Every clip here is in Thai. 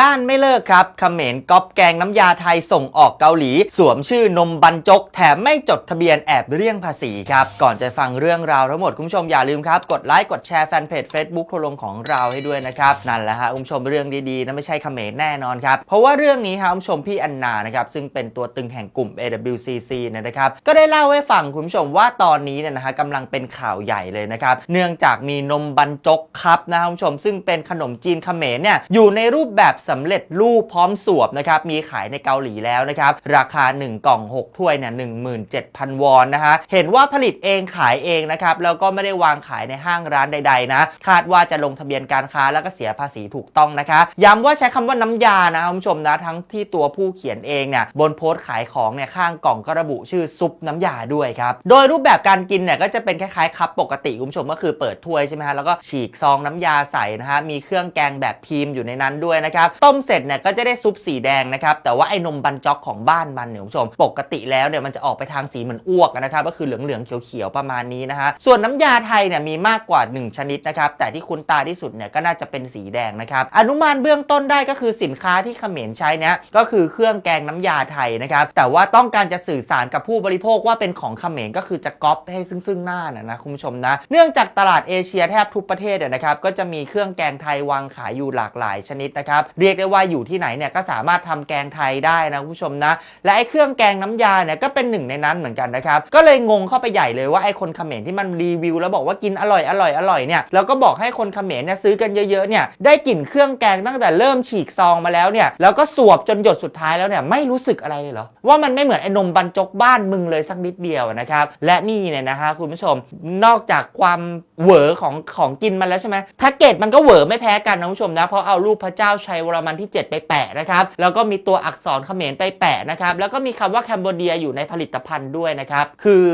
ด้านไม่เลิกครับเขมรก๊อปแกงน้ำยาไทยส่งออกเกาหลี สวมชื่อนมบรรจก แถมไม่จดทะเบียนแอบเลี่ยงภาษีครับ ก่อนจะฟังเรื่องราวทั้งหมดคุณผู้ชมอย่าลืมครับ กดไลค์กดแชร์แฟนเพจ Facebook ทัวลงของเราให้ด้วยนะครับ นั่นแหละฮะคุณผู้ชมเรื่องดีๆนะไม่ใช่เขมรแน่นอนครับ เพราะว่าเรื่องนี้ครับคุณผู้ชมพี่อันนานะครับซึ่งเป็นตัวตึงแห่งกลุ่ม AWCC เนี่ยนะครับก็ได้เล่าให้ฟังคุณผู้ชมว่าตอนนี้เนี่ยนะฮะกำลังเป็นข่าวใหญ่เลยนะครับเนื่องจากมีนมบรรจกครับนะครับคุณผู้ชมซึ่งเป็นขนมจีนเขมรเนี่ยอยู่ในรูปแบบสำเร็จรูปพร้อมสวบนะครับมีขายในเกาหลีแล้วนะครับราคา 1 กล่อง 6 ถ้วยเนี่ย17,000 วอนนะฮะเห็นว่าผลิตเองขายเองนะครับแล้วก็ไม่ได้วางขายในห้างร้านใดๆนะคาดว่าจะลงทะเบียนการค้าแล้วก็เสียภาษีถูกต้องนะคะย้ำว่าใช้คำว่าน้ำยานะคุณผู้ชมนะทั้งที่ตัวผู้เขียนเองเนี่ยบนโพสต์ขายของเนี่ยข้างกล่องก็ระบุชื่อซุปน้ำยาด้วยครับโดยรูปแบบการกินเนี่ยก็จะเป็นคล้ายๆคัพปกติคุณผู้ชมก็คือเปิดถ้วยใช่ไหมฮะแล้วก็ฉีกซองน้ำยาใส่นะฮะมีเครื่องแกงแบบครีมอยู่ในนั้นด้วยนะครับต้มเสร็จเนี่ยก็จะได้ซุปสีแดงนะครับแต่ว่าไอ้นมบันจอกของบ้านมันเนี่ยคุณผู้ชม ปกติแล้วเนี่ยมันจะออกไปทางสีเหมือนอ้วกนะครับก็คือเหลืองๆเขียวๆประมาณนี้นะฮะส่วนน้ำยาไทยเนี่ยมีมากกว่า 1 ชนิดนะครับแต่ที่คุ้นตาที่สุดเนี่ยก็น่าจะเป็นสีแดงนะครับอนุมานเบื้องต้นได้ก็คือสินค้าที่เขมรใช้เนี่ยก็คือเครื่องแกงน้ำยาไทยนะครับแต่ว่าต้องการจะสื่อสารกับผู้บริโภคว่าเป็นของเขมรก็คือจะก๊อปให้ซึ่งซึ่งหน้านะนะคุณผู้ชมนะเนื่องจากตลาดเอเชียแทบทุกประเทศเนี่ยนะครับก็จะมีเครื่องแกงไทยวางขายอยู่หลากหลายชนิดนะครับเรียกได้ว่าอยู่ที่ไหนเนี่ยก็สามารถทำแกงไทยได้นะคุณผู้ชมนะ และไอ้เครื่องแกงน้ำยาเนี่ยก็เป็นหนึ่งในนั้นเหมือนกันนะครับ ก็เลยงงเข้าไปใหญ่เลยว่าไอ้คนเขมรที่มันรีวิว แล้วบอกว่ากินอร่อยอร่อยอร่อยเนี่ยแล้วก็บอกให้คนเขมรเนี่ยซื้อกันเยอะๆเนี่ยได้กลิ่นเครื่องแกงตั้งแต่เริ่มฉีกซองมาแล้วเนี่ยแล้วก็สวบจนหยดสุดท้ายแล้วเนี่ยไม่รู้สึกอะไรเลยเหรอว่ามันไม่เหมือนไอ้นมบรรจกบ้านมึงเลยสักนิดเดียวนะครับและนี่เนี่ยนะฮะคุณผู้ชมนอกจากความเหวอของของกินมันแล้วใช่ไหมแพ็กเกจมันก็เหวอไม่แพ้กันนะคุณผู้ชมนะเพราะเอารูปพระเจ้าชัยวรมันที่ 7 ไปแปะนะครับแล้วก็มีตัวอักษรเขมรไปแปะนะครับแล้วก็มีคำว่าแคนเบเดียอยู่ในผลิตภัณฑ์ด้วยนะครับคือ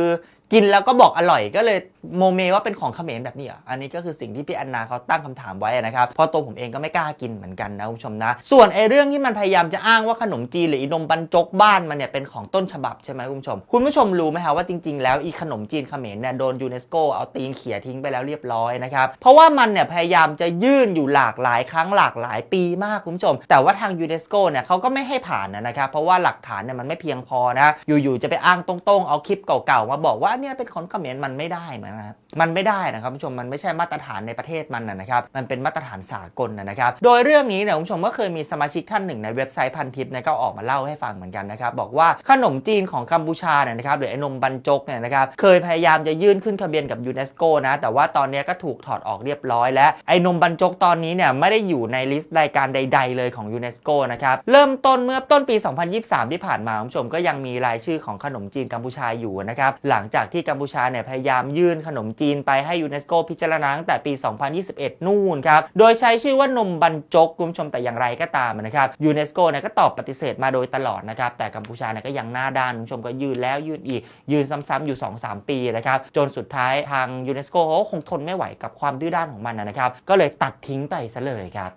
กินแล้วก็บอกอร่อยก็เลยโมเมว่าเป็นของเขมรแบบนี้อะอันนี้ก็คือสิ่งที่พี่แอนนาเขาตั้งคำถามไว้นะครับเพราะตัวผมเองก็ไม่กล้ากินเหมือนกันนะคุณผู้ชมนะ ส่วนไอ้เรื่องที่มันพยายามจะอ้างว่าขนมจีนหรืออีนมบรรจกบ้านมันเนี่ยเป็นของต้นฉบับใช่ไหมคุณผู้ชม คุณผู้ชมรู้ไหมคะว่าจริงๆแล้วอีขนมจีนเขมรเนี่ยโดนยูเนสโกเอาตีนเขี่ยทิ้งไปแล้วเรียบร้อยนะครับเพราะว่ามันเนี่ยพยายามจะยื่นอยู่หลากหลายครั้งหลากหลายปีมากคุณผู้ชม แต่ว่าทางยูเนสโกเนี่ยเขาก็ไม่ให้ผ่านนะครับเพราะว่าหลักฐานเนี่ยมันไม่เพียงพอนะอยู่ๆจะไปอ้างตรงๆเอาคลิปเก่าๆมาบอกว่าเนี่ยเป็นของเขมรมันไม่ได้นะครับมันไม่ได้นะครับคุณผู้ชมมันไม่ใช่มาตรฐานในประเทศมันนะครับมันเป็นมาตรฐานสากลนะนะครับโดยเรื่องนี้เนี่ยคุณผู้ชมก็เคยมีสมาชิกท่านหนึ่งในเว็บไซต์พันทิปเนี่ยก็ออกมาเล่าให้ฟังเหมือนกันนะครับบอกว่าขนมจีนของกัมพูชาเนี่ยนะครับหรือไอ้นมบรรจกเนี่ยนะครับเคยพยายามจะยื่นขึ้นทะเบียนกับยูเนสโกนะแต่ว่าตอนนี้ก็ถูกถอดออกเรียบร้อยแล้วไอ้นมบรรจกตอนนี้เนี่ยไม่ได้อยู่ในลิสต์รายการใด ๆ เลยของยูเนสโกนะครับเริ่มต้นเมื่อต้นปี 2023 ที่ผ่านมาคุณผู้ชมก็ยังมีรายชื่อของขนมจีนกัมพูชาอยู่นะครับหลังจากที่กัมพูชาเนี่ยพยายามยื่นขนมจีนไปให้ยูเนสโกพิจารณาตั้งแต่ปี 2021 นู่นครับ โดยใช้ชื่อว่านมบรรจกคุณผู้ชมแต่อย่างไรก็ตามนะครับยูเนสโกเนี่ยก็ตอบปฏิเสธมาโดยตลอดนะครับแต่กัมพูชาเนี่ยก็ยังหน้าด้านคุณผู้ชมก็ยืนแล้วยืนอีกยืนซ้ำๆอยู่ 2-3 ปีนะครับจนสุดท้ายทางยูเนสโกเขาคงทนไม่ไหวกับความดื้อด้านของมันนะครับก็เลยตัดทิ้งไปซะเลยครับ